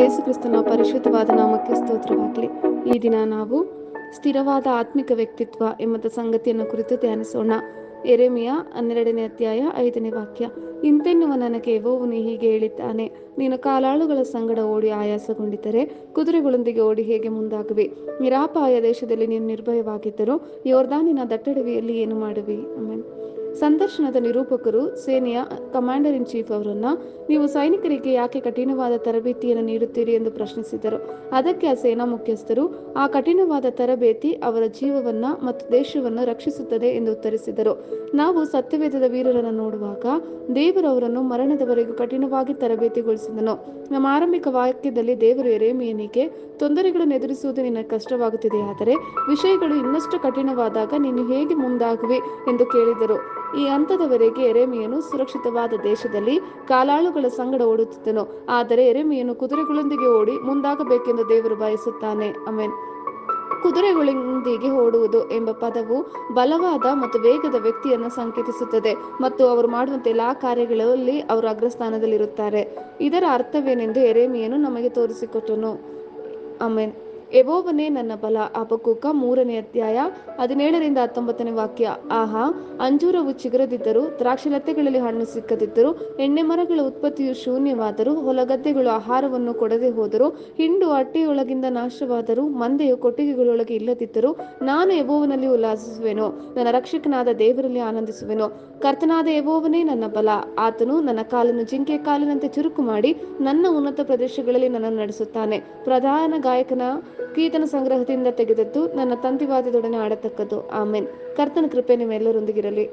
ಏಸು ಕ್ರಿಸ್ತನ ಪರಿಶುದ್ಧವಾದ ನಾಮಕ್ಕೆ ಸ್ತೋತ್ರವಾಗಲಿ. ಈ ದಿನ ನಾವು ಸ್ಥಿರವಾದ ಆತ್ಮಿಕ ವ್ಯಕ್ತಿತ್ವ ಎಂಬ ಸಂಗತಿಯನ್ನು ಕುರಿತು ಧ್ಯಾನಿಸೋಣ. ಎರೆಮಿಯ ಹನ್ನೆರಡನೇ ಅಧ್ಯಾಯ ಐದನೇ ವಾಕ್ಯ. ಇಂತೆನ್ನುವ ನನಗೆ ಯೆಹೋವನು ಹೀಗೆ ಹೇಳಿದ್ದಾನೆ, ನೀನು ಕಾಲಾಳುಗಳ ಸಂಗಡ ಓಡಿ ಆಯಾಸಗೊಂಡಿದ್ದರೆ ಕುದುರೆಗಳೊಂದಿಗೆ ಓಡಿ ಹೇಗೆ ಮುಂದಾಗುವೆ? ನಿರಾಪಾಯ ದೇಶದಲ್ಲಿ ನೀನು ನಿರ್ಭಯವಾಗಿದ್ದರೂ ಯೋರ್ದಾನಿನ ದಟ್ಟಡವಿಯಲ್ಲಿ ಏನು ಮಾಡುವಿ? ಆಮೇಲೆ ಸಂದರ್ಶನದ ನಿರೂಪಕರು ಸೇನೆಯ ಕಮಾಂಡರ್ ಇನ್ ಚೀಫ್ ಅವರನ್ನ, ನೀವು ಸೈನಿಕರಿಗೆ ಯಾಕೆ ಕಠಿಣವಾದ ತರಬೇತಿಯನ್ನು ನೀಡುತ್ತೀರಿ? ಎಂದು ಪ್ರಶ್ನಿಸಿದರು. ಅದಕ್ಕೆ ಆ ಸೇನಾ ಮುಖ್ಯಸ್ಥರು, ಆ ಕಠಿಣವಾದ ತರಬೇತಿ ಅವರ ಜೀವವನ್ನ ಮತ್ತು ದೇಶವನ್ನು ರಕ್ಷಿಸುತ್ತದೆ ಎಂದು ಉತ್ತರಿಸಿದರು. ನಾವು ಸತ್ಯವೇದದ ವೀರರನ್ನು ನೋಡುವಾಗ, ದೇವರು ಅವರನ್ನು ಮರಣದವರೆಗೂ ಕಠಿಣವಾಗಿ ತರಬೇತಿಗೊಳಿಸಿದನು. ನಮ್ಮ ಆರಂಭಿಕ ವಾಕ್ಯದಲ್ಲಿ ದೇವರು ಎರೇಮಿಯನಿಗೆ ತೊಂದರೆಗಳನ್ನು ಎದುರಿಸುವುದು ನಿನ್ನ ಕಷ್ಟವಾಗುತ್ತಿದೆ, ಆದರೆ ವಿಷಯಗಳು ಇನ್ನಷ್ಟು ಕಠಿಣವಾದಾಗ ನೀನು ಹೇಗೆ ಮುಂದಾಗುವೆ? ಎಂದು ಕೇಳಿದರು. ಈ ಹಂತದವರೆಗೆ ಎರೆಮಿಯನು ಸುರಕ್ಷಿತವಾದ ದೇಶದಲ್ಲಿ ಕಾಲಾಳುಗಳ ಸಂಗಡ ಓಡುತ್ತಿದ್ದನು. ಆದರೆ ಎರೆಮಿಯನು ಕುದುರೆಗಳೊಂದಿಗೆ ಓಡಿ ಮುಂದಾಗಬೇಕೆಂದು ದೇವರು ಬಯಸುತ್ತಾನೆ. ಅಮೆನ್ ಕುದುರೆಗಳೊಂದಿಗೆ ಓಡುವುದು ಎಂಬ ಪದವು ಬಲವಾದ ಮತ್ತು ವೇಗದ ವ್ಯಕ್ತಿಯನ್ನು ಸಂಕೇತಿಸುತ್ತದೆ ಮತ್ತು ಅವರು ಮಾಡುವಂತೆ ಎಲ್ಲಾ ಕಾರ್ಯಗಳಲ್ಲಿ ಅವರು ಅಗ್ರಸ್ಥಾನದಲ್ಲಿರುತ್ತಾರೆ. ಇದರ ಅರ್ಥವೇನೆಂದು ಎರೆಮಿಯನು ನಮಗೆ ತೋರಿಸಿಕೊಟ್ಟನು. ಆಮೇನ್. ಎಬೋವನೇ ನನ್ನ ಬಲ. ಅಪಕೂಕ ಮೂರನೇ ಅಧ್ಯಾಯ ಹದಿನೇಳರಿಂದ ಹತ್ತೊಂಬತ್ತನೇ ವಾಕ್ಯ. ಆಹಾ, ಅಂಜೂರವು ಚಿಗುರದಿದ್ದರೂ, ದ್ರಾಕ್ಷಲತೆಗಳಲ್ಲಿ ಹಣ್ಣು ಸಿಕ್ಕದಿದ್ದರೂ, ಎಣ್ಣೆ ಮರಗಳ ಉತ್ಪತ್ತಿಯು ಶೂನ್ಯವಾದರೂ, ಹೊಲಗದ್ದೆಗಳು ಆಹಾರವನ್ನು ಕೊಡದೆ ಹೋದರೂ, ಹಿಂಡು ಅಟ್ಟೆಯೊಳಗಿಂದ ನಾಶವಾದರೂ, ಮಂದೆಯು ಕೊಟ್ಟಿಗೆಗಳೊಳಗೆ ಇಲ್ಲದಿದ್ದರೂ, ನಾನು ಎಬೋವನಲ್ಲಿ ಉಲ್ಲಾಸಿಸುವೆನು. ನನ್ನ ರಕ್ಷಕನಾದ ದೇವರಲ್ಲಿ ಆನಂದಿಸುವೆನು. ಕರ್ತನಾದ ಎಬೋವನೇ ನನ್ನ ಬಲ. ಆತನು ನನ್ನ ಕಾಲನ್ನು ಜಿಂಕೆ ಕಾಲಿನಂತೆ ಚುರುಕು ಮಾಡಿ ನನ್ನ ಉನ್ನತ ಪ್ರದೇಶಗಳಲ್ಲಿ ನನ್ನನ್ನು ನಡೆಸುತ್ತಾನೆ. ಪ್ರಧಾನ ಗಾಯಕನ ಕೀರ್ತನ ಸಂಗ್ರಹದಿಂದ ತೆಗೆದದ್ದು ನನ್ನ ತಂತಿವಾದ್ಯದೊಡನೆ ಆಡತಕ್ಕದ್ದು. ಆಮೇನ್. ಕರ್ತನ ಕೃಪೆ ನಿಮ್ಮೆಲ್ಲರೊಂದಿಗಿರಲಿ